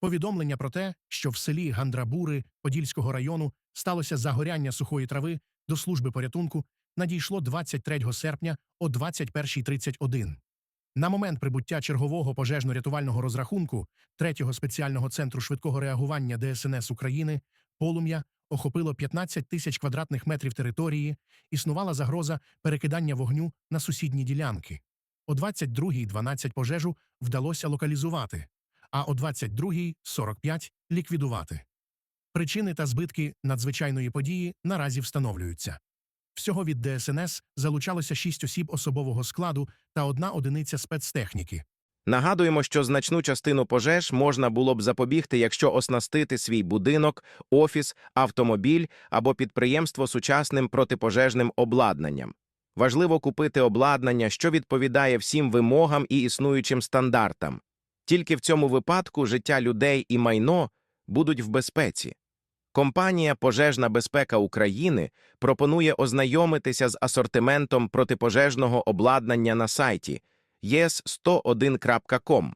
Повідомлення про те, що в селі Гандрабури Подільського району сталося загоряння сухої трави до служби порятунку, надійшло 23 серпня о 21.31. На момент прибуття чергового пожежно-рятувального розрахунку 3-го спеціального центру швидкого реагування ДСНС України полум'я охопило 15 тисяч квадратних метрів території, існувала загроза перекидання вогню на сусідні ділянки. О 22.12 пожежу вдалося локалізувати, а о 22.45 ліквідувати. Причини та збитки надзвичайної події наразі встановлюються. Всього від ДСНС залучалося 6 осіб особового складу та одна одиниця спецтехніки. Нагадуємо, що значну частину пожеж можна було б запобігти, якщо оснастити свій будинок, офіс, автомобіль або підприємство сучасним протипожежним обладнанням. Важливо купити обладнання, що відповідає всім вимогам і існуючим стандартам. Тільки в цьому випадку життя людей і майно будуть в безпеці. Компанія Пожежна безпека України пропонує ознайомитися з асортиментом протипожежного обладнання на сайті yes101.com.